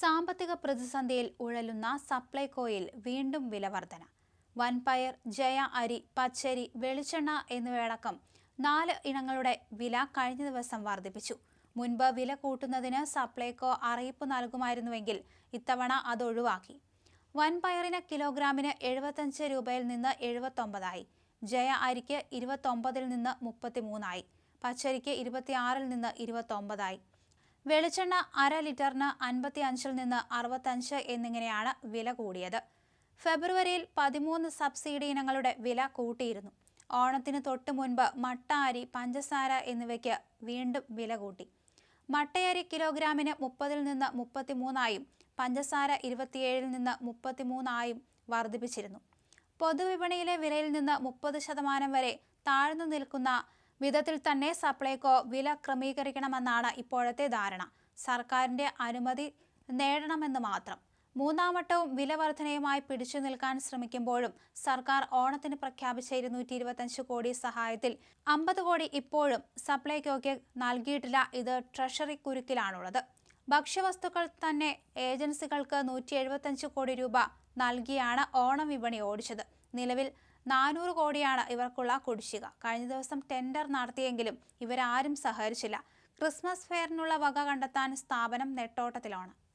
സാമ്പത്തിക പ്രതിസന്ധിയിൽ ഉഴലുന്ന സപ്ലൈകോയിൽ വീണ്ടും വിലവർധന. വൻപയർ ജയ അരി പച്ചരി വെളിച്ചെണ്ണ എന്നിവയടക്കം നാല് ഇനങ്ങളുടെ വില കഴിഞ്ഞ ദിവസം വർദ്ധിപ്പിച്ചു. മുൻപ് വില കൂട്ടുന്നതിന് സപ്ലൈകോ അറിയിപ്പ് നൽകുമായിരുന്നുവെങ്കിൽ ഇത്തവണ അത് ഒഴിവാക്കി. വൻപയറിന് കിലോഗ്രാമിന് എഴുപത്തഞ്ച് രൂപയിൽ നിന്ന് എഴുപത്തൊമ്പതായി. ജയ അരിക്ക് ഇരുപത്തൊമ്പതിൽ നിന്ന് മുപ്പത്തിമൂന്നായി. പച്ചരിക്ക് ഇരുപത്തിയാറിൽ നിന്ന് ഇരുപത്തൊമ്പതായി. വെളിച്ചെണ്ണ അര ലിറ്ററിന് അൻപത്തി അഞ്ചിൽ നിന്ന് അറുപത്തഞ്ച് എന്നിങ്ങനെയാണ് വില കൂടിയത്. ഫെബ്രുവരിയിൽ പതിമൂന്ന് സബ്സിഡി ഇനങ്ങളുടെ വില കൂട്ടിയിരുന്നു. ഓണത്തിന് തൊട്ട് മുൻപ് മട്ട അരി പഞ്ചസാര എന്നിവയ്ക്ക് വീണ്ടും വില കൂട്ടി. മട്ടയരി കിലോഗ്രാമിന് മുപ്പതിൽ നിന്ന് മുപ്പത്തിമൂന്നായും പഞ്ചസാര ഇരുപത്തിയേഴിൽ നിന്ന് മുപ്പത്തിമൂന്നായും വർദ്ധിപ്പിച്ചിരുന്നു. പൊതുവിപണിയിലെ വിലയിൽ നിന്ന് മുപ്പത് ശതമാനം വരെ താഴ്ന്നു നിൽക്കുന്ന വിധത്തിൽ തന്നെ സപ്ലൈകോ വില ക്രമീകരിക്കണമെന്നാണ് ഇപ്പോഴത്തെ ധാരണ. സർക്കാരിന്റെ അനുമതി നേടണമെന്ന് മാത്രം. മൂന്നാമട്ടവും വില വർധനയുമായി പിടിച്ചു നിൽക്കാൻ ശ്രമിക്കുമ്പോഴും സർക്കാർ ഓണത്തിന് പ്രഖ്യാപിച്ച ഇരുന്നൂറ്റി ഇരുപത്തഞ്ച് കോടി സഹായത്തിൽ അമ്പത് കോടി ഇപ്പോഴും സപ്ലൈകോയ്ക്ക് നൽകിയിട്ടില്ല. ഇത് ട്രഷറി കുരുക്കിലാണുള്ളത്. ഭക്ഷ്യവസ്തുക്കൾ തന്നെ ഏജൻസികൾക്ക് നൂറ്റി കോടി രൂപ നൽകിയാണ് ഓണം വിപണി ഓടിച്ചത്. നിലവിൽ നാനൂറ് കോടിയാണ് ഇവർക്കുള്ള കുടിശ്ശിക. കഴിഞ്ഞ ദിവസം ടെൻഡർ നടത്തിയെങ്കിലും ഇവരാരും സഹകരിച്ചില്ല. ക്രിസ്മസ് ഫെയറിനുള്ള വക കണ്ടെത്താൻ സ്ഥാപനം നെട്ടോട്ടത്തിലാണ്.